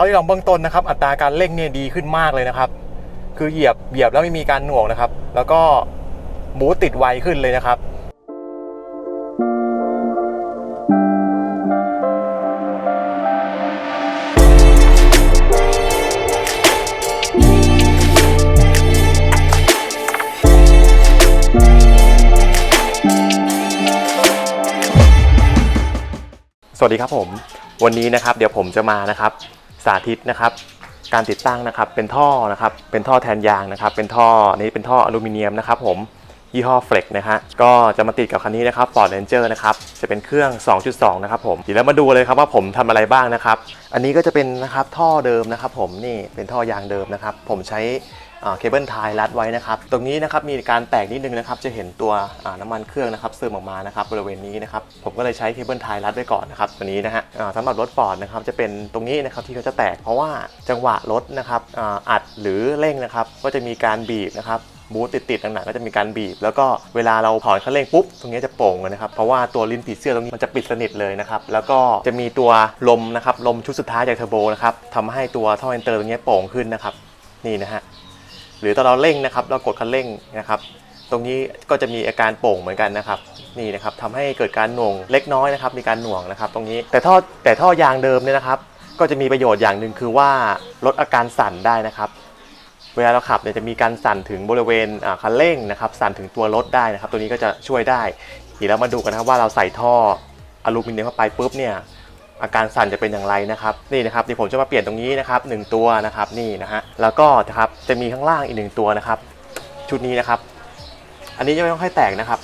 าที่ลองเบื้องต้นนะครับ อัตราการเร่งเนี่ยดีขึ้นมากเลยนะครับ คือเหยียบเหยียบแล้วไม่มีการหน่วงนะครับ แล้วก็บูติดไวขึ้นเลยนะครับสวัสดีครับผม วันนี้นะครับ เดี๋ยวผมจะมานะครับ สาธิตนะครับการติดตั้งนะครับเป็นท่อนะครับเป็นท่อแทนยางนะครับเป็นท่อนี้เป็นท่ออลูมิเนียมนะครับผมยี่ห้อเฟล็กนะฮะก็จะมาติดกับคันนี้นะครับ Ford Ranger นะครับจะเป็นเครื่อง 2.2 นะครับผมเดี๋ยวเรามาดูเลยครับว่าผมทำอะไรบ้างนะครับ อันนี้ก็จะเป็นนะครับท่อเดิมนะครับผมนี่เป็นท่อยางเดิมนะครับ ผมใช้ เคเบิลไทยรัดไว้นะครับ ตรงนี้นะครับมีการแตกนิดนึงนะครับ จะเห็นตัวน้ำมันเครื่องนะครับซึมออกมานะครับบริเวณนี้นะครับ ผมก็เลยใช้เคเบิลไทยรัดไว้ก่อนนะครับตัวนี้นะฮะสำหรับรถฟอร์ดนะครับจะเป็นตรงนี้นะครับที่เขาจะแตกเพราะว่าจังหวะรถนะครับอัดหรือเร่งนะครับ ก็จะมีการบีบนะครับบูทติดๆหนักๆก็จะมีการบีบ แล้วก็เวลาเราถอนคันเร่งปุ๊บตรงนี้จะโป่งนะครับ เพราะว่าตัวลิ้นผีเสื้อตรงนี้มันจะปิดสนิทเลยนะครับ แล้วก็จะมีตัวลมนะครับลมชุดสุดท้ายจากเทอร์โบนะครับทำให้ตัวท่อเอนเตอร์ตรงนี้โป่งขึ้นนะครับนี่นะฮะ หรือตอนเราเร่งนะครับเรากดคันเร่งนะครับ ตรงนี้ก็จะมีอาการโป่งเหมือนกันนะครับนี่นะครับทำให้เกิดการหน่วงเล็กน้อยนะครับ มีการหน่วงนะครับ ตรงนี้แต่ท่อแต่ท่อยางเดิมเนี่ยนะครับ ก็จะมีประโยชน์อย่างหนึ่งคือว่าลดอาการสั่นได้นะครับ เวลาเราขับเนี่ยจะมีการสั่นถึงบริเวณคันเร่งนะครับ สั่นถึงตัวรถได้นะครับ ตัวนี้ก็จะช่วยได้เดี๋ยวเรามาดูกันนะครับว่าเราใส่ท่ออลูมิเนียมเข้าไปปุ๊บเนี่ย อาการสั่นจะเป็นอย่างไรนะครับนี่นะครับที่ผมจะมาเปลี่ยนตรงนี้นะครับหนึ่งตัวนะครับนี่นะฮะแล้วก็นะครับจะมีข้างล่างอีกหนึ่งตัวนะครับ ชุดนี้นะครับ อันนี้ยังไม่ต้องให้แตกนะครับ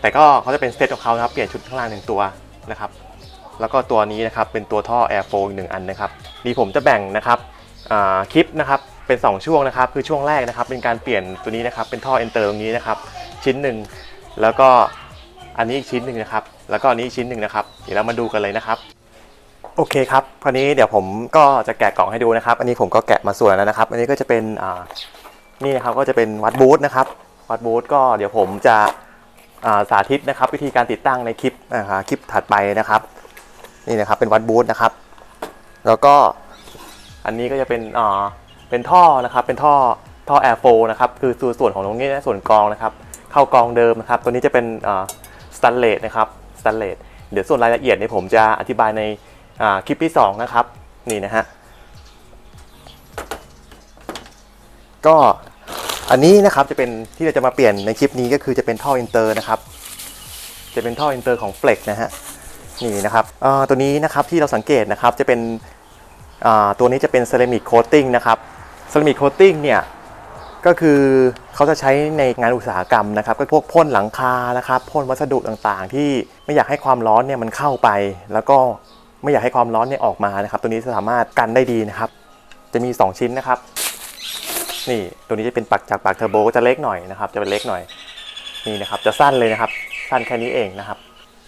แต่ก็เขาจะเป็นเซตของเขานะครับเปลี่ยนชุดข้างล่างหนึ่งตัวนะครับแล้วก็ตัวนี้นะครับเป็นตัวท่อ Air Flow อีกหนึ่งอันนะครับนี่ผมจะแบ่งนะครับคลิปนะครับเป็น 2 ช่วงนะครับ คือช่วงแรกนะครับ เป็นการเปลี่ยนตัวนี้นะครับ เป็นท่อ Enter ตรงนี้นะครับ ชิ้นหนึ่งแล้วก็อันนี้อีกชิ้นหนึ่งนะครับ แล้วก็อันนี้อีกชิ้นหนึ่งนะครับ เดี๋ยวเรามาดูกันเลยนะครับ โอเคครับคราวนี้เดี๋ยวผมก็จะแกะกล่องให้ดูนะครับ อันนี้ผมก็แกะมาส่วนแล้วนะครับ อันนี้ก็จะเป็นอ่านี่นะครับก็จะเป็นวัดบูธนะครับ วัดบูธก็เดี๋ยวผมจะาสาธิตนะครับ วิธีการติดตั้งในคลิปนะคะคลิปถัดไปนะครับนี่นะครับเป็นวัดบูธนะครับ แล้วก็อันนี้ก็จะเป็นอ่าเป็นท่อนะครับ เป็นท่อท่อแอร์โฟนะครับคือส่วนของตรงนี้นะส่วนกรองนะครับ เข้ากรองเดิมนะครับ ตัวนี้จะเป็นสแตนเลสนะครับสแตนเลสเดี๋ยวส่วนรายละเอียดเนี่ยผมจะอธิบายใน คลิปที่ 2 นะครับ นี่นะฮะ ก็อันนี้นะครับจะเป็นที่เราจะมาเปลี่ยนในคลิปนี้ก็คือจะเป็นท่ออินเตอร์นะครับ จะเป็นท่ออินเตอร์ของ Flex นะฮะนี่นะครับตัวนี้นะครับที่เราสังเกตนะครับจะเป็นตัวนี้จะเป็นเซรามิกโคตติ้งนะครับเซรามิกโคตติ้งเนี่ยก็คือเขาจะใช้ในงานอุตสาหกรรมนะครับ ก็พวกพ่นหลังคานะครับพ่นวัสดุต่างๆ ที่ไม่อยากให้ความร้อนเนี่ยมันเข้าไป แล้วก็ ไม่อยากให้ความร้อนเนี่ยออกมานะครับตัวนี้สามารถกันได้ดีนะครับ จะมี 2 ชิ้นนะครับ นี่ตัวนี้จะเป็นปักจากปากเทอร์โบก็จะเล็กหน่อยนะครับ จะเป็นเล็กหน่อยนี่นะครับ จะสั้นเลยนะครับ สั้นแค่นี้เองนะครับ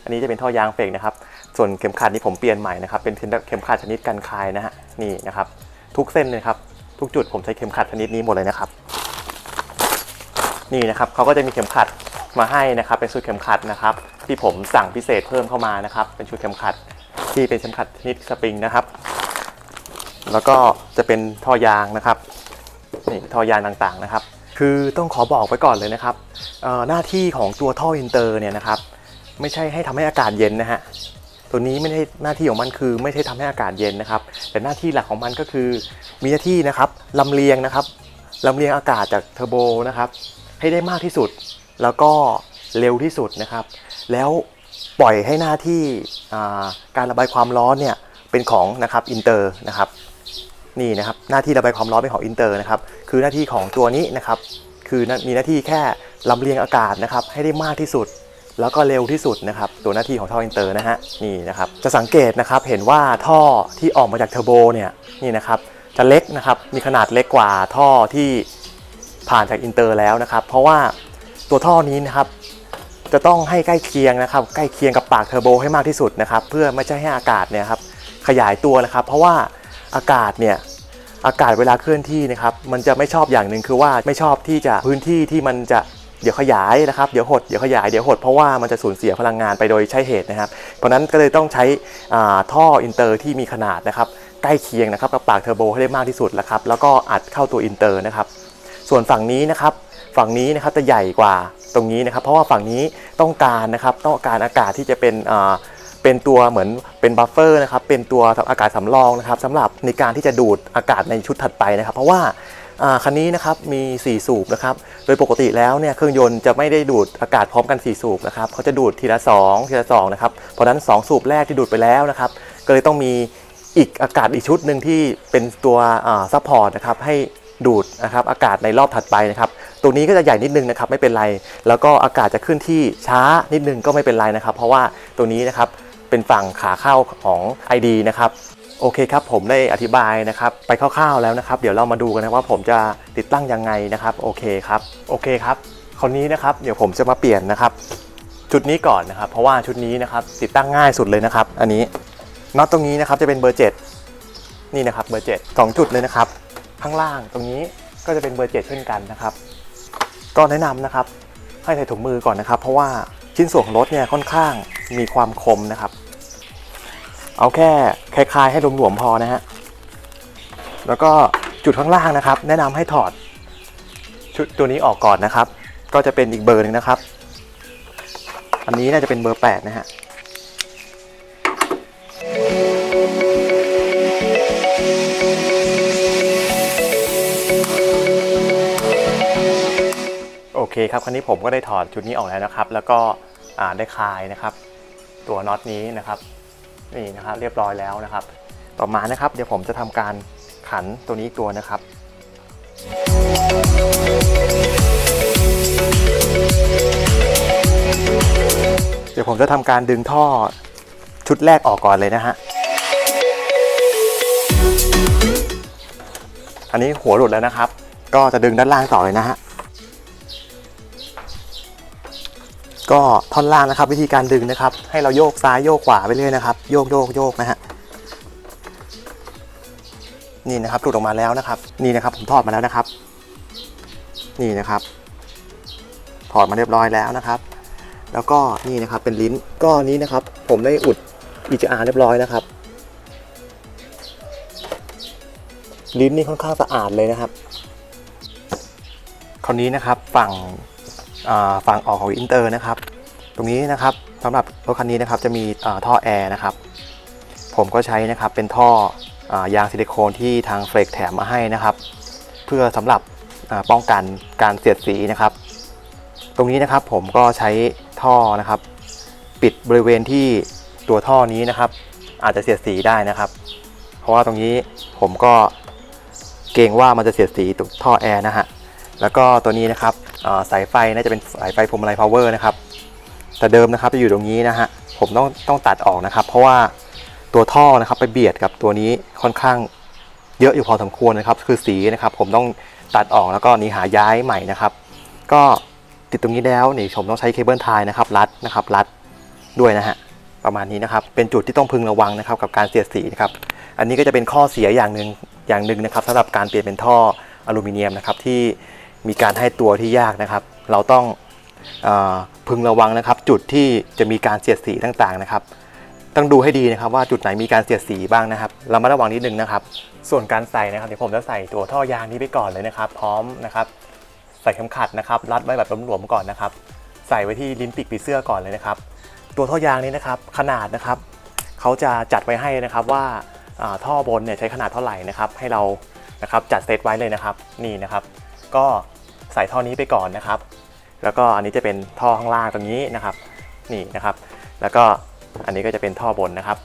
อันนี้จะเป็นท่อยางเฟกนะครับ ส่วนเข็มขัดนี่ผมเปลี่ยนใหม่นะครับ เป็นเข็มขัดชนิดกันคายนะฮะนี่นะครับ ทุกเส้นเลยครับทุกจุดผมใช้เข็มขัดชนิดนี้หมดเลยนะครับ นี่นะครับเขาก็จะมีเข็มขัดมาให้นะครับ เป็นชุดเข็มขัดนะครับ ที่ผมสั่งพิเศษเพิ่มเข้ามานะครับ เป็นชุดเข็มขัด ที่เป็นเข็มขัดชนิดสปริงนะครับ แล้วก็จะเป็นท่อยางนะครับนี่ท่อยางต่างๆนะครับ คือต้องขอบอกไว้ก่อนเลยนะครับหน้าที่ของตัวท่ออินเตอร์เนี่ยนะครับ ไม่ใช่ให้ทำให้อากาศเย็นนะฮะตัวนี้ไม่ได้หน้าที่ของมันคือไม่ใช่ทำให้อากาศเย็นนะครับ แต่หน้าที่หลักของมันก็คือมีหน้าที่นะครับลำเลียงนะครับลำเลียงอากาศจากเทอร์โบนะครับ ให้ได้มากที่สุด แล้วก็เร็วที่สุดนะครับ แล้ว ปล่อยให้หน้าที่การระบายความร้อนเนี่ยเป็นของนะครับอินเตอร์นะครับนี่นะครับหน้าที่ระบายความร้อนเป็นของอินเตอร์นะครับคือหน้าที่ของตัวนี้นะครับคือมีหน้าที่แค่ลำเลียงอากาศนะครับให้ได้มากที่สุด แล้วก็เร็วที่สุดนะครับตัวหน้าที่ของท่ออินเตอร์นะฮะนี่นะครับจะสังเกตนะครับเห็นว่าท่อที่ออกมาจากเทอร์โบเนี่ยนี่นะครับจะเล็กนะครับมีขนาดเล็กกว่าท่อที่ผ่านจากอินเตอร์แล้วนะครับเพราะว่าตัวท่อนี้นะครับ จะต้องให้ใกล้เคียงนะครับใกล้เคียงกับปากเทอร์โบให้มากที่สุดนะครับเพื่อไม่ใช่ให้อากาศเนี่ยครับขยายตัวนะครับ เพราะว่าอากาศเนี่ยอากาศเวลาเคลื่อนที่นะครับมันจะไม่ชอบอย่างหนึ่งคือว่าไม่ชอบที่จะพื้นที่ที่มันจะเดี๋ยวขยายนะครับเดี๋ยวหดเดี๋ยวขยายเดี๋ยวหดเพราะว่ามันจะสูญเสียพลังงานไปโดยใช่เหตุนะครับ เพราะนั้นก็เลยต้องใช้ท่ออินเตอร์ที่มีขนาดนะครับใกล้เคียงนะครับกับปากเทอร์โบให้ได้มากที่สุดแล้วครับแล้วก็อัดเข้าตัวอินเตอร์นะครับส่วนฝั่งนี้นะครับ ฝั่งนี้นะครับจะใหญ่กว่าตรงนี้นะครับ เพราะว่าฝั่งนี้ต้องการนะครับต้องการอากาศที่จะเป็นเป็นตัวเหมือนเป็นบัฟเฟอร์นะครับเป็นตัวอากาศสำรองนะครับสำหรับในการที่จะดูดอากาศในชุดถัดไปนะครับ เพราะว่าคันนี้นะครับมี 4 สูบนะครับ โดยปกติแล้วเนี่ยเครื่องยนต์จะไม่ได้ดูดอากาศพร้อมกัน 4 สูบนะครับเขาจะดูดทีละ 2 ทีละ2นะครับเพราะฉะนั้น 2 สูบแรกที่ดูดไปแล้วนะครับ ก็เลยต้องมีอีกอากาศอีกชุดหนึ่งที่เป็นตัวซัพพอร์ตนะครับให้ดูดนะครับอากาศในรอบถัดไปนะครับ ตรงนี้ก็จะใหญ่นิดนึงนะครับไม่เป็นไร แล้วก็อากาศจะขึ้นที่ช้านิดนึงก็ไม่เป็นไรนะครับ เพราะว่าตัวนี้นะครับเป็นฝั่งขาเข้าของ ID นะครับโอเคครับผมได้อธิบายนะครับไปคร่าวๆแล้วนะครับ เดี๋ยวเรามาดูกันนะว่าผมจะติดตั้งยังไงนะครับโอเคครับโอเคครับคราวนี้นะครับเดี๋ยวผมจะมาเปลี่ยนนะครับชุดนี้ก่อนนะครับ เพราะว่าชุดนี้นะครับติดตั้งง่ายสุดเลยนะครับ อันนี้น็อตตรงนี้นะครับจะเป็นเบอร์ 7 นี่นะครับเบอร์7สองจุดเลยนะครับ ข้างล่างตรงนี้ก็จะเป็นเบอร์ 7 เช่นกันนะครับ ก็แนะนำนะครับให้ใส่ถุงมือก่อนนะครับ เพราะว่าชิ้นส่วนของรถเนี่ยค่อนข้างมีความคมนะครับ เอาแค่คลายๆให้หลวมๆพอนะฮะแล้วก็จุดข้างล่างนะครับ แนะนำให้ถอดชุดตัวนี้ออกก่อนนะครับ ก็จะเป็นอีกเบอร์หนึ่งนะครับ อันนี้น่าจะเป็นเบอร์ 8 นะฮะ เคครับคราวนี้ผมก็ได้ถอดชุดนี้ออกแล้วนะครับ แล้วก็ได้คลายนะครับ ตัวน็อตนี้นะครับนี่นะครับเรียบร้อยแล้วนะครับ ต่อมานะครับ เดี๋ยวผมจะทำการขันตัวนี้อีกตัวนะครับ เดี๋ยวผมจะทำการดึงท่อชุดแรกออกก่อนเลยนะฮะอันนี้หัวหลุดแล้วนะครับ ก็จะดึงด้านล่างต่อเลยนะฮะ ก็ท่อนล่างนะครับ วิธีการดึงนะครับ ให้เราโยกซ้ายโยกขวาไปเรื่อยนะครับ โยกโยกโยกนะฮะนี่นะครับหลุดออกมาแล้วนะครับ นี่นะครับผมถอดมาแล้วนะครับ นี่นะครับถอดมาเรียบร้อยแล้วนะครับ แล้วก็นี่นะครับเป็นลิ้นก็อันนี้นะครับ ผมได้อุด EGR เรียบร้อยนะครับ ลิ้นนี่ค่อนข้างสะอาดเลยนะครับ คราวนี้นะครับฝั่ง ฝั่งออกของอินเตอร์นะครับ ตรงนี้นะครับสำหรับรถคันนี้นะครับจะมีท่อแอร์นะครับ ผมก็ใช้นะครับเป็นท่ออยางซิลิโคนที่ทางเฟรกแถมมาให้นะครับ เพื่อสำหรับป้องกันการเสียดสีนะครับ ตรงนี้นะครับผมก็ใช้ท่อนะครับ ปิดบริเวณที่ตัวท่อนี้นะครับ อาจจะเสียดสีได้นะครับ เพราะว่าตรงนี้ผมก็เกรงว่ามันจะเสียดสีตรงท่อแอร์นะฮะ แล้วก็ตัวนี้นะครับสายไฟน่าจะเป็นสายไฟพวงมาลัยพาวเวอร์นะครับ แต่เดิมนะครับจะอยู่ตรงนี้นะฮะผมต้องต้องตัดออกนะครับ เพราะว่าตัวท่อนะครับไปเบียดกับตัวนี้ค่อนข้างเยอะอยู่พอสมควรนะครับ คือสีนะครับ ผมต้องตัดออกแล้วก็นี่หาย้ายใหม่นะครับ ก็ติดตรงนี้แล้วนี่ผมต้องใช้เคเบิลไทยนะครับรัดนะครับรัดด้วยนะฮะประมาณนี้นะครับเป็นจุดที่ต้องพึงระวังนะครับกับการเสียดสีนะครับอันนี้ก็จะเป็นข้อเสียอย่างหนึ่งอย่างหนึ่งนะครับสำหรับการเปลี่ยนเป็นท่ออลูมิเนียมนะครับที่ มีการให้ตัวที่ยากนะครับ เราต้องอพึงระวังนะครับ จุดที่จะมีการเสียดสีต่างๆนะครับ ต้องดูให้ดีนะครับว่าจุดไหนมีการเสียดสีบ้างนะครับ เรามาระวังนิดนึงนะครับ ส่วนการใส่นะครับเดี๋ยวผมจะใส่ตัวท่อยางนี้ไปก่อนเลยนะครับ พร้อมนะครับ ใส่เข็มขัดนะครับ รัดไว้แบบหลวมๆก่อนนะครับ ใส่ไว้ที่ลิ้นปีกปีเสื้อก่อนเลยนะครับ ตัวท่อยางนี้นะครับ ขนาดนะครับเขาจะจัดไว้ให้นะครับว่าท่อบนเนี่ยใช้ขนาดเท่าไหร่นะครับ ให้เรานะครับจัดเซตไว้เลยนะครับ นี่นะครับ ก็ ใส่ท่อนี้ไปก่อนนะครับ แล้วก็อันนี้จะเป็นท่อข้างล่างตรงนี้นะครับ นี่นะครับ แล้วก็อันนี้ก็จะเป็นท่อบนนะครับ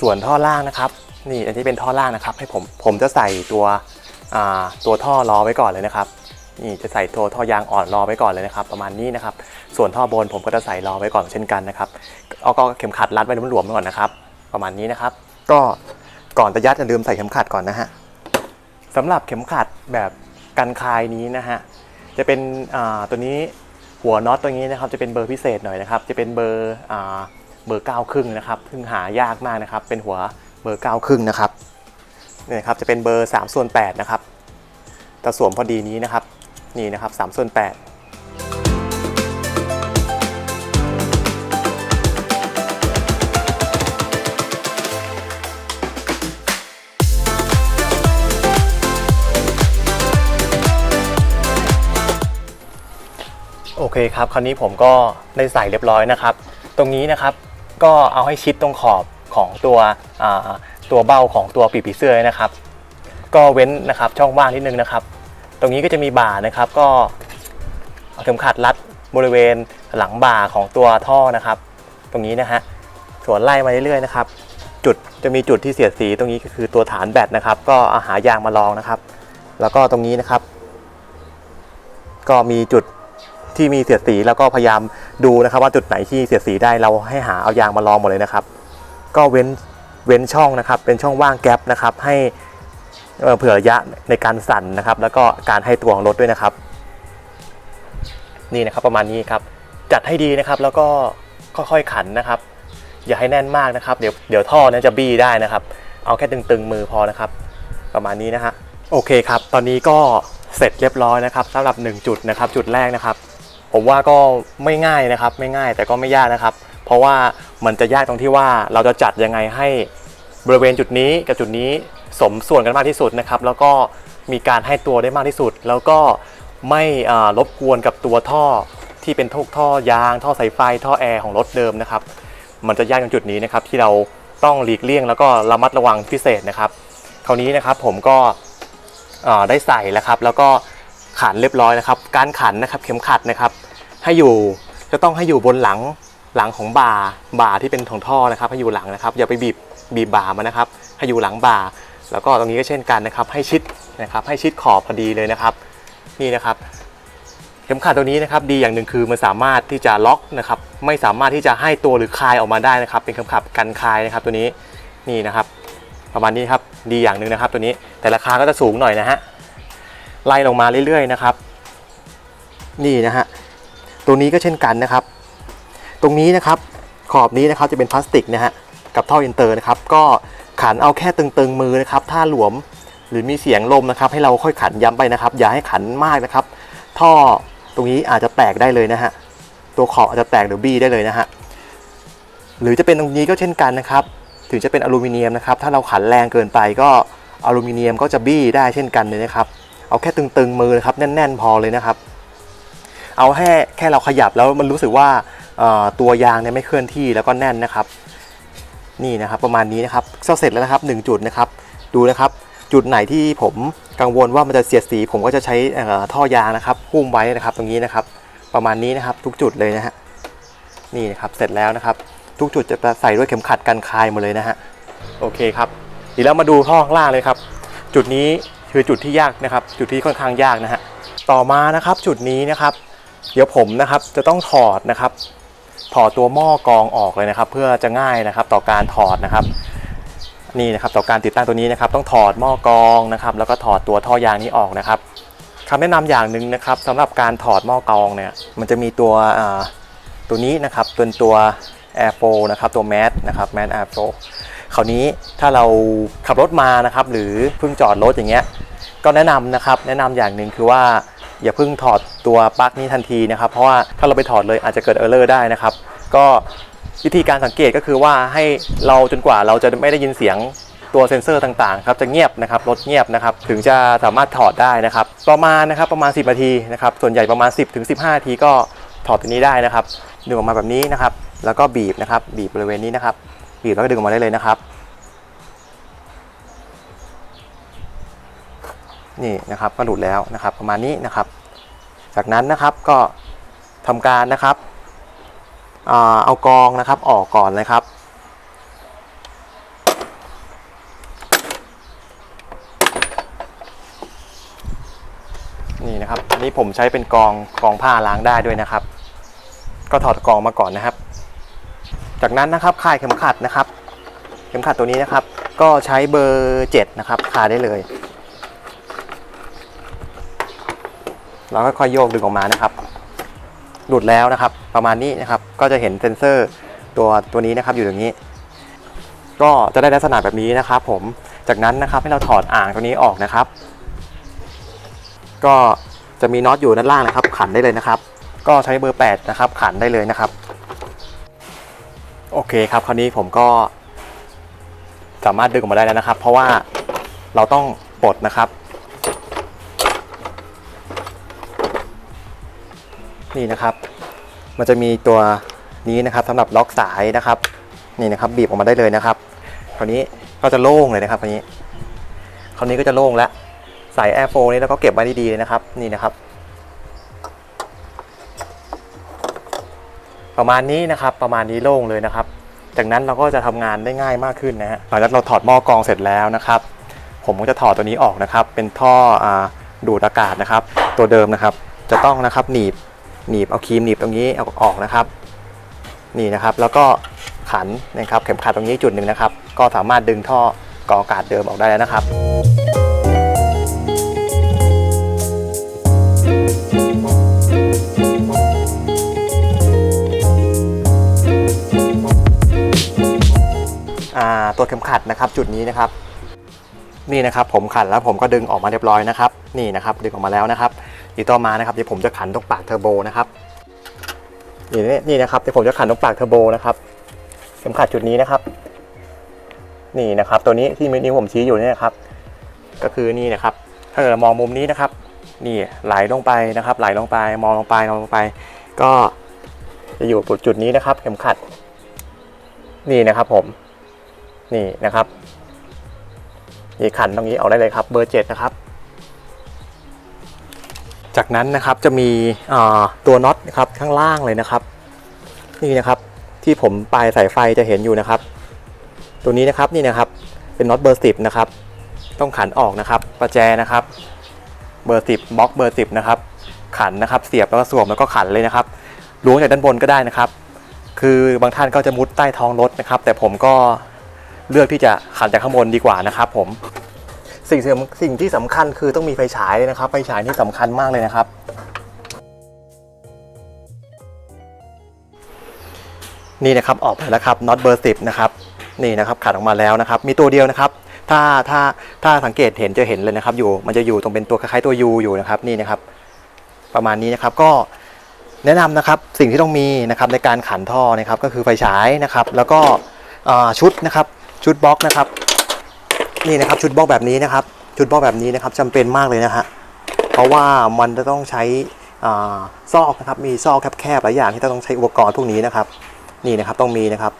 ส่วนท่อล่างนะครับ นี่อันนี้เป็นท่อล่างนะครับ ให้ผมผมจะใส่ตัวตัวท่อรอไว้ก่อนเลยนะครับนี่จะใส่ตัวท่อยางอ่อนรอไว้ก่อนเลยนะครับ ประมาณนี้นะครับ ส่วนท่อบนผมก็จะใส่รอไว้ก่อนเช่นกันนะครับเอาก็เข็มขัดรัดไว้หลวมๆไว้ก่อนนะครับ ประมาณนี้นะครับ ก็ก่อนจะยัดอย่าลืมใส่เข็มขัดก่อนนะฮะสำหรับเข็มขัดแบบ กันคายนี้นะฮะจะเป็นตัวนี้หัวน็อตตัวนี้นะครับจะเป็นเบอร์พิเศษหน่อยนะครับ จะเป็นเบอร์เบอร์เก้าครึ่งนะครับซึ่งหายากมากนะครับ เป็นหัวเบอร์เก้าครึ่งนะครับนี่นะครับจะเป็นเบอร์3ส่วน8นะครับแต่สวมพอดีนี้นะครับนี่นะครับ3ส่วน8 โอเคครับ คราวนี้ผมก็ได้ใส่เรียบร้อยนะครับ ตรงนี้นะครับก็เอาให้ชิดตรงขอบของตัวตัวเบ้าของตัวปีกผีเสื้อนะครับ ก็เว้นนะครับช่องว่างนิดนึงนะครับ ตรงนี้ก็จะมีบ่านะครับ ก็เอาเข็มขัดรัดบริเวณหลังบ่าของตัวท่อนะครับ ตรงนี้นะฮะส่วนไล่มาเรื่อยๆนะครับ จุดจะมีจุดที่เสียดสีตรงนี้ก็คือตัวฐานแบตนะครับ ก็เอาหายางมาลองนะครับ แล้วก็ตรงนี้นะครับ ก็มีจุด ที่มีเสียดสีแล้วก็พยายามดูนะครับ ว่าจุดไหนที่เสียดสีได้เราให้หาเอายางมาลองหมดเลยนะครับ ก็เว้นเว้นช่องนะครับ เป็นช่องว่างแกลบนะครับ ให้เผื่อระยะในการสั่นนะครับ แล้วก็การให้ตัวของรถด้วยนะครับ นี่นะครับประมาณนี้ครับ จัดให้ดีนะครับ แล้วก็ค่อยๆขันนะครับ อย่าให้แน่นมากนะครับ เดี๋ยวเดี๋ยวท่อเนี้จะบี้ได้นะครับ เอาแค่ตึงๆมือพอนะครับ ประมาณนี้นะฮะโอเคครับ ตอนนี้ก็เสร็จเรียบร้อยนะครับสำหรับ 1 จุดนะครับ จุดแรกนะครับ ผมว่าก็ไม่ง่ายนะครับ ไม่ง่ายแต่ก็ไม่ยากนะครับ เพราะว่ามันจะยากตรงที่ว่าเราจะจัดยังไงให้บริเวณจุดนี้กับจุดนี้สมส่วนกันมากที่สุดนะครับ แล้วก็มีการให้ตัวได้มากที่สุด แล้วก็ไม่รบกวนกับตัวท่อที่เป็นทุกท่อยาง ท่อสายไฟท่อแอร์ของรถเดิมนะครับ มันจะยากตรงจุดนี้นะครับ ที่เราต้องหลีกเลี่ยงแล้วก็ระมัดระวังพิเศษนะครับ คราวนี้นะครับผมก็ได้ใส่แล้วครับ แล้วก็ ขันเรียบร้อยนะครับ การขันนะครับเข็มขัดนะครับ ให้อยู่จะต้องให้อยู่บนหลังหลังของบ่าบ่าที่เป็นของท่อนะครับ ให้อยู่หลังนะครับ อย่าไปบีบบีบบ่ามันนะครับ ให้อยู่หลังบ่า แล้วก็ตรงนี้ก็เช่นกันนะครับ ให้ชิดนะครับ ให้ชิดขอบพอดีเลยนะครับ นี่นะครับ เข็มขัดตัวนี้นะครับ ดีอย่างหนึ่งคือมันสามารถที่จะล็อกนะครับ ไม่สามารถที่จะให้ตัวหรือคลายออกมาได้นะครับ เป็นเข็มขัดกันคลายนะครับ ตัวนี้นี่นะครับ ประมาณนี้ครับ ดีอย่างหนึ่งนะครับ ตัวนี้แต่ราคาก็จะสูงหน่อยนะฮะ ไล่ลงมาเรื่อยๆนะครับ นี่นะฮะตัวนี้ก็เช่นกันนะครับ ตรงนี้นะครับขอบนี้นะครับจะเป็นพลาสติกนะฮะกับท่ออินเตอร์นะครับ ก็ขันเอาแค่ตึงๆมือนะครับ ถ้าหลวมหรือมีเสียงลมนะครับ ให้เราค่อยขันย้ำไปนะครับ อย่าให้ขันมากนะครับ ท่อตรงนี้อาจจะแตกได้เลยนะฮะตัวขอบอาจจะแตกหรือบี้ได้เลยนะฮะหรือจะเป็นตรงนี้ก็เช่นกันนะครับ ถึงจะเป็นอลูมิเนียมนะครับ ถ้าเราขันแรงเกินไปก็อลูมิเนียมก็จะบี้ได้เช่นกันเลยนะครับ เอาแค่ตึงๆมือนะครับแน่น ๆ พอเลยนะครับ เอาแค่แค่เราขยับแล้วมันรู้สึกว่าตัวยางเนี่ยไม่เคลื่อนที่แล้วก็แน่นนะครับ นี่นะครับประมาณนี้นะครับก็เสร็จแล้วนะครับ 1 จุดนะครับ ดูนะครับ จุดไหนที่ผมกังวลว่ามันจะเสียดสี ผมก็จะใช้ท่อยางนะครับหุ้มไว้นะครับ ตรงนี้นะครับ ประมาณนี้นะครับ ทุกจุดเลยนะฮะนี่นะครับเสร็จแล้วนะครับ ทุกจุดจะใส่ด้วยเข็มขัดกันคายหมดเลยนะฮะโอเคครับเดี๋ยวเรามาดูท่อข้างล่างเลยครับ จุดนี้ คือจุดที่ยากนะครับ จุดที่ค่อนข้างยากนะฮะต่อมานะครับจุดนี้นะครับ เดี๋ยวผมนะครับจะต้องถอดนะครับ ถอดตัวหม้อกองออกเลยนะครับ เพื่อจะง่ายนะครับต่อการถอดนะครับนี่นะครับต่อการติดตั้งตัวนี้นะครับ ต้องถอดหม้อกองนะครับ แล้วก็ถอดตัวท่อยางนี้ออกนะครับคำแนะนำอย่างหนึ่งนะครับสำหรับการถอดหม้อกองเนี่ยมันจะมีตัวตัวนี้นะครับตัวตัว Air f l o นะครับตัวแมสนะครับ Mass Air f l o คราวนี้ถ้าเราขับรถมานะครับ หรือเพิ่งจอดรถอย่างเงี้ยก็แนะนำนะครับ แนะนำอย่างหนึ่งคือว่าอย่าเพิ่งถอดตัวปลั๊กนี้ทันทีนะครับ เพราะว่าถ้าเราไปถอดเลยอาจจะเกิดเออร์เลอร์ได้นะครับ ก็วิธีการสังเกตก็คือว่าให้เราจนกว่าเราจะไม่ได้ยินเสียงตัวเซ็นเซอร์ต่างๆครับจะเงียบนะครับรถเงียบนะครับถึงจะสามารถถอดได้นะครับต่อมาณนะครับประมาณ 10 นาทีนะครับส่วนใหญ่ประมาณ 10ถึง15นาทีก็ถอดตัวนี้ได้นะครับดึงออกมาแบบนี้นะครับ แล้วก็บีบนะครับ บีบบริเวณนี้นะครับ บีบแล้วก็ดึงออกมาได้เลยนะครับ นี่นะครับก็หลุดแล้วนะครับ ประมาณนี้นะครับ จากนั้นนะครับก็ทำการนะครับเอากองนะครับออกก่อนเลยครับนี่นะครับอันนี้ผมใช้เป็นกองกองผ้าล้างได้ด้วยนะครับ ก็ถอดกองมาก่อนนะครับ จากนั้นนะครับคลายเข็มขัดนะครับ เข็มขัดตัวนี้นะครับ ก็ใช้เบอร์7นะครับคลายได้เลยเราก็ค่อยโยกดึงออกมานะครับ หลุดแล้วนะครับ ประมาณนี้นะครับ ก็จะเห็นเซนเซอร์ตัวตัวนี้นะครับอยู่ตรงนี้ ก็จะได้ลักษณะแบบนี้นะครับ ผม จากนั้นนะครับให้เราถอดอ่างตัวนี้ออกนะครับ ก็จะมีน็อตอยู่ด้านล่างนะครับ ขันได้เลยนะครับ ก็ใช้เบอร์ 8 นะครับ ขันได้เลยนะครับ โอเคครับคราวนี้ผมก็สามารถดึงออกมาได้แล้วนะครับ เพราะว่าเราต้องปลดนะครับ นี่นะครับ มันจะมีตัวนี้นะครับสำหรับล็อกสายนะครับ นี่นะครับ บีบออกมาได้เลยนะครับ คราวนี้ก็จะโล่งเลยนะครับคราวนี้ คราวนี้ก็จะโล่งแล้วใส่แอร์โฟนี้แล้วก็เก็บไว้ดีๆเลยนะครับ นี่นะครับ ประมาณนี้นะครับประมาณนี้โล่งเลยนะครับ จากนั้นเราก็จะทำงานได้ง่ายมากขึ้นนะฮะหลังจากเราถอดหม้อกรองเสร็จแล้วนะครับ ผมก็จะถอดตัวนี้ออกนะครับ เป็นท่ออดูดอากาศนะครับ ตัวเดิมนะครับ จะต้องนะครับหนีบหนีบเอาครีมหนีบตรงนี้เอาออกนะครับ นี่นะครับแล้วก็ขันนะครับเข็มขัดตรงนี้จุดหนึ่งนะครับ ก็สามารถดึงท่อกรองอากาศเดิมออกได้แล้วนะครับ ตัวเข็มขัดนะครับจุดนี้นะครับ นี่นะครับผมขันแล้วผมก็ดึงออกมาเรียบร้อยนะครับ นี่นะครับดึงออกมาแล้วนะครับอีกต่อมานะครับเดี๋ยวผมจะขันตรงปากเทอร์โบนะครับนี่นี่นะครับเดี๋ยวผมจะขันตรงปากเทอร์โบนะครับเข็มขัดจุดนี้นะครับ นี่นะครับตัวนี้ที่นิ้วผมชี้อยู่เนี่ยนะครับ ก็คือนี่นะครับ ถ้าเกิดมองมุมนี้นะครับ นี่ไหลลงไปนะครับ ไหลลงไปมองลงไปมองลงไป ก็จะอยู่จุดนี้นะครับ เข็มขัด นี่นะครับผม นี่นะครับนี่ขันตรงนี้ออกได้เลยครับเบอร์7นะครับ จากนั้นนะครับจะมีตัวน็อตนะครับข้างล่างเลยนะครับ นี่นะครับที่ผมปลายสายไฟจะเห็นอยู่นะครับ ตัวนี้นะครับนี่นะครับเป็นน็อตเบอร์10นะครับ ต้องขันออกนะครับประแจนะครับ เบอร์10บล็อกเบอร์10นะครับขันนะครับ เสียบแล้วก็สวมแล้วก็ขันเลยนะครับล้วงจากด้านบนก็ได้นะครับ คือบางท่านก็จะมุดใต้ท้องรถนะครับ แต่ผมก็ เลือกที่จะขันจากข้างบนดีกว่านะครับผมสิ่งสิ่งที่สำคัญคือต้องมีไฟฉายนะครับ ไฟฉายนี่สำคัญมากเลยนะครับ นี่นะครับออกไปแล้วครับน็อตเบอร์สิบนะครับนี่นะครับขัดออกมาแล้วนะครับ มีตัวเดียวนะครับ ถ้าถ้าถ้าสังเกตเห็นจะเห็นเลยนะครับ อยู่มันจะอยู่ตรงเป็นตัวคล้ายๆตัว U อยู่นะครับนี่นะครับ ประมาณนี้นะครับก็แนะนำนะครับสิ่งที่ต้องมีนะครับในการขันท่อนะครับก็คือไฟฉายนะครับ แล้วก็ชุดนะครับ ชุดบล็อกนะครับ นี่นะครับชุดบล็อกแบบนี้นะครับ ชุดบล็อกแบบนี้นะครับจำเป็นมากเลยนะฮะเพราะว่ามันจะต้องใช้อ่าซอกนะครับมีซอกแคบๆหลายอย่างที่ต้องใช้อุปกรณ์พวกนี้นะครับ นี่นะครับต้องมีนะครับ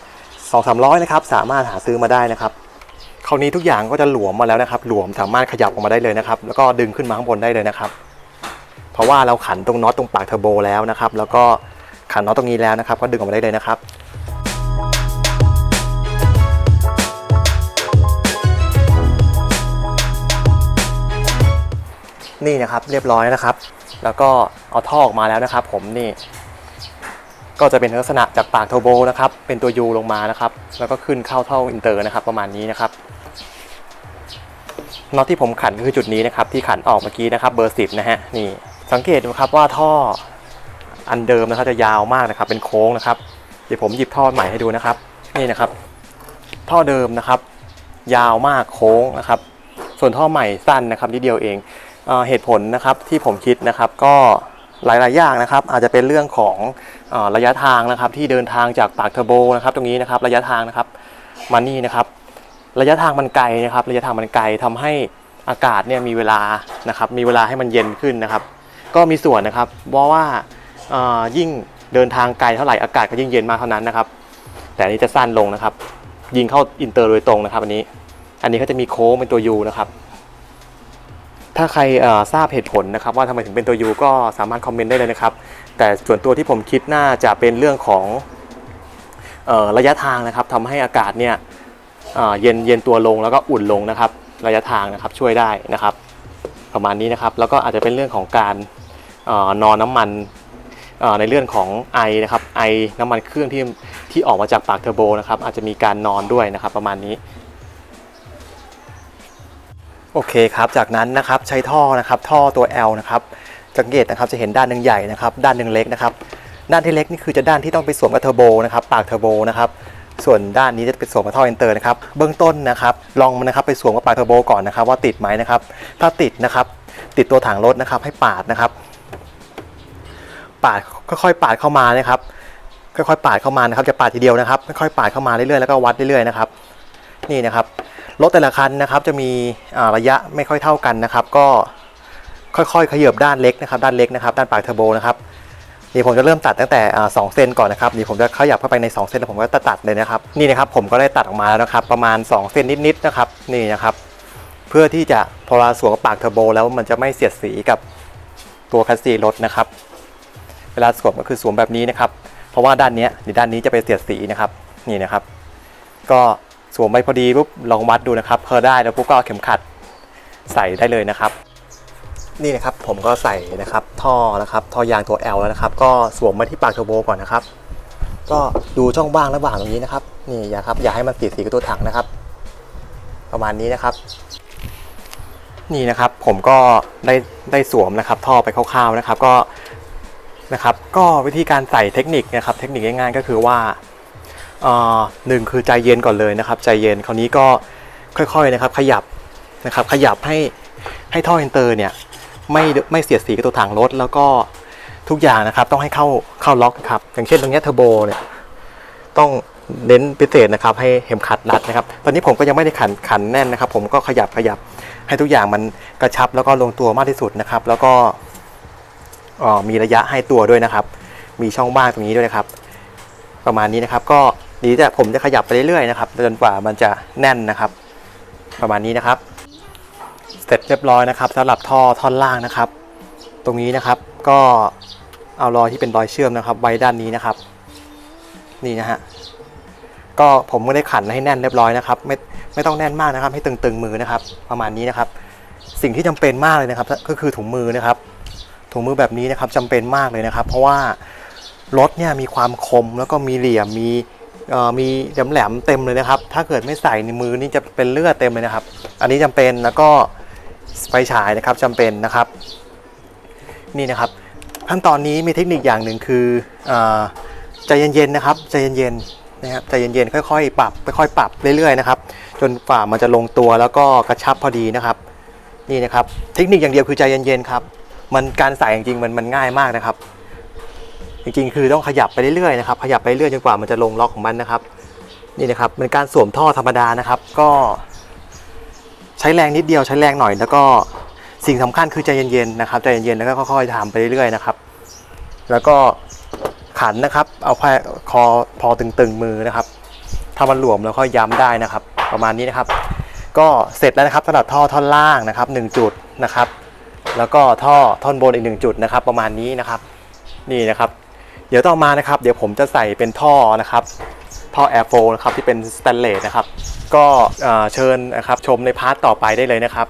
สองสามร้อยนะครับสามารถหาซื้อมาได้นะครับคราวนี้ทุกอย่างก็จะหลวมมาแล้วนะครับ หลวมสามารถขยับออกมาได้เลยนะครับ แล้วก็ดึงขึ้นมาข้างบนได้เลยนะครับ เพราะว่าเราขันตรงน็อตตรงปากเทอร์โบแล้วนะครับ แล้วก็ขันน็อตตรงนี้แล้วนะครับ ก็ดึงออกมาได้เลยนะครับ นี่นะครับเรียบร้อยนะครับ แล้วก็เอาท่อออกมาแล้วนะครับ ผมนี่ก็จะเป็นลักษณะจากปากเทอร์โบนะครับเป็นตัว U ลงมานะครับ แล้วก็ขึ้นเข้าเท่าอินเตอร์นะครับ ประมาณนี้นะครับน็อตที่ผมขันก็คือจุดนี้นะครับ ที่ขันออกเมื่อกี้นะครับ เบอร์สิบนะฮะนี่สังเกตดูครับว่าท่ออันเดิมนะครับจะยาวมากนะครับ เป็นโค้งนะครับ เดี๋ยวผมหยิบท่อใหม่ให้ดูนะครับ นี่นะครับ ท่อเดิมนะครับ ยาวมากโค้งนะครับ ส่วนท่อใหม่สั้นนะครับนิดเดียวเอง เเหตุผลนะครับที่ผมคิดนะครับก็หลายๆอย่างนะครับ อาจจะเป็นเรื่องของอระยะทางนะครับ ที่เดินทางจากปากเทอร์โบนะครับ ตรงนี้นะครับระยะทางนะครับมานี่นะครับ ระยะทางมันไกลนะครับ ระยะทางมันไกลทำให้อากาศเนี่ยมีเวลานะครับ มีเวลาให้มันเย็นขึ้นนะครับ ก็มีส่วนนะครับเพราะว่ายิ่งเดินทางไกลเท่าไหร่อากาศก็ยิ่งเย็นมากเท่านั้นนะครับ แต่อันนี้จะสั้นลงนะครับ ยิงเข้าอินเตอร์โดยตรงนะครับ อันนี้ อันนี้ก็จะมีโค้งเป็นตัว U นะครับ ถ้าใครทราบเหตุผลนะครับ ว่าทำไมถึงเป็นตัว U ก็สามารถคอมเมนต์ได้เลยนะครับ แต่ส่วนตัวที่ผมคิดน่าจะเป็นเรื่องของออระยะทางนะครับทำให้อากาศเนี่ยเย็นเย็นตัวลงแล้วก็อุ่นลงนะครับ ระยะทางนะครับช่วยได้นะครับ ประมาณนี้นะครับ แล้วก็อาจจะเป็นเรื่องของการออนอนน้ำมันในเรื่องของไอนะครับไอน้ำมันเครื่องที่ที่ออกมาจากปากเทอร์โบนะครับอาจจะมีการนอนด้วยนะครับประมาณนี้ โอเคครับจากนั้นนะครับใช้ท่อนะครับท่อตัว L นะครับสังเกตนะครับจะเห็นด้านหนึ่งใหญ่นะครับด้านหนึ่งเล็กนะครับด้านที่เล็กนี่คือจะด้านที่ต้องไปสวมกับเทอร์โบนะครับปากเทอร์โบนะครับส่วนด้านนี้จะเป็นสวมกับท่อเอนเตอร์นะครับเบื้องต้นนะครับลองนะครับไปสวมกับปากเทอร์โบก่อนนะครับว่าติดไหมนะครับถ้าติดนะครับติดตัวถังรถนะครับให้ปาดนะครับ ปาดค่อยๆปาดเข้ามานะครับค่อยๆปาดเข้ามานะครับจะปาดทีเดียวนะครับค่อยๆปาดเข้ามาเรื่อยๆแล้วก็วัดเรื่อยๆนะครับนี่นะครับ รถแต่ละคันนะครับจะมีระยะไม่ค่อยเท่ากันนะครับ ก็ค่อยๆ ขยับด้านเล็กนะครับ ด้านเล็กนะครับ ด้านปากเทอร์โบนะครับนี่ผมจะเริ่มตัดตั้งแต่สองเซนก่อนนะครับนี่ผมจะขยับเข้าไปใน 2 เซนแล้วผมก็ตัดตัดเลยนะครับ นี่นะครับผมก็ได้ตัดออกมาแล้วนะครับ ประมาณ 2 เซนนิดๆนะครับ นี่นะครับ เพื่อที่จะพอเราสวมกับปากเทอร์โบแล้วมันจะไม่เสียดสีกับตัวคัสซีรถนะครับ เวลาสวมก็คือสวมแบบนี้นะครับ เพราะว่าด้านนี้หรือด้านนี้จะไปเสียดสีนะครับ นี่นะครับ ก็ สวมไปพอดีปุ๊บลองวัดดูนะครับพอได้แล้วปุ๊บก็เอาเข็มขัดใส่ได้เลยนะครับ นี่นะครับผมก็ใส่นะครับท่อนะครับท่อยางตัว L แล้วนะครับ ก็สวมมาที่ปากเทอร์โบก่อนนะครับ ก็ดูช่องว่างระหว่างตรงนี้นะครับนี่อย่าครับอย่าให้มันติดสีกับตัวถังนะครับ ประมาณนี้นะครับ นี่นะครับผมก็ได้ได้สวมนะครับ ท่อไปคร่าวๆนะครับ ก็นะครับ ก็วิธีการใส่เทคนิคนะครับ เทคนิคง่ายๆก็คือว่าเอ่อ หนึ่งคือใจเย็นก่อนเลยนะครับ ใจเย็นคราวนี้ก็ค่อยๆนะครับ ขยับนะครับ ขยับให้ให้ท่ออินเตอร์เนี่ยไม่ไม่เสียดสีกับตัวถังรถแล้วก็ทุกอย่างนะครับ ต้องให้เข้าเข้าล็อกครับ อย่างเช่นตรงนี้เทอร์โบเนี่ยต้องเน้นพิเศษนะครับ ให้เข็มขัดรัดนะครับ ตอนนี้ผมก็ยังไม่ได้ขันขันแน่นนะครับ ผมก็ขยับขยับให้ทุกอย่างมันกระชับแล้วก็ลงตัวมากที่สุดนะครับ แล้วก็อ่อมีระยะให้ตัวด้วยนะครับ มีช่องว่างตรงนี้ด้วยนะครับ ประมาณนี้นะครับก็ ดีแต่ผมจะขยับไปเรื่อยๆนะครับจนกว่ามันจะแน่นนะครับ ประมาณนี้นะครับเสร็จเรียบร้อยนะครับสำหรับท่อท่อนล่างนะครับ ตรงนี้นะครับก็เอารอยที่เป็นรอยเชื่อมนะครับ ไว้ด้านนี้นะครับ นี่นะฮะก็ผมก็ได้ขันให้แน่นเรียบร้อยนะครับ ไม่ไม่ต้องแน่นมากนะครับ ให้ตึงๆมือนะครับ ประมาณนี้นะครับ สิ่งที่จำเป็นมากเลยนะครับ ก็คือถุงมือนะครับ ถุงมือแบบนี้นะครับจำเป็นมากเลยนะครับ เพราะว่ารถเนี่ยมีความคมแล้วก็มีเหลี่ยมมี เอ่อมีแหลมเต็มเลยนะครับ ถ้าเกิดไม่ใส่ในมือนี่จะเป็นเลือดเต็มเลยนะครับ อันนี้จำเป็นแล้วก็ไฟฉายนะครับจำเป็นนะครับ นี่นะครับ ขั้นตอนนี้มีเทคนิคอย่างหนึ่งคืออใจเย็นๆนะครับใจเย็นๆนะครับใจเย็นๆค่อยๆปรับค่อยๆปรับเรื่อยๆนะครับ จนฝ่ามันจะลงตัวแล้วก็กระชับพอดีนะครับ นี่นะครับ เทคนิคอย่างเดียวคือใจเย็นๆครับ มันการใส่จริงๆมันมันง่ายมากนะครับ จริงๆ คือต้องขยับไปเรื่อยๆนะครับขยับไปเรื่อยจนกว่ามันจะลงล็อกของมันนะครับ นี่นะครับเป็นการสวมท่อธรรมดานะครับ ก็ ใช้แรงนิดเดียวใช้แรงหน่อย แล้วก็สิ่งสำคัญคือใจเย็นๆนะครับใจเย็นๆแล้วก็ค่อยๆทำไปเรื่อยๆนะครับ แล้วก็ขันนะครับ เอาพคอพอตึงๆมือนะครับถ้ามันหลวมแล้วก็ย้ำได้นะครับ ประมาณนี้นะครับ ก็เสร็จแล้วนะครับสำหรับท่อท่อนล่างนะครับ 1 จุดนะครับ แล้วก็ท่อท่อนบนอีกหนึ่งจุดนะครับ ประมาณนี้นะครับ นี่นะครับ เดี๋ยวต่อมานะครับเดี๋ยวผมจะใส่เป็นท่อนะครับท่อแอร์โฟนะครับที่เป็นสแตนเลสนะครับ ก็เชิญนะครับชมในพาร์ทต่อไปได้เลยนะครับ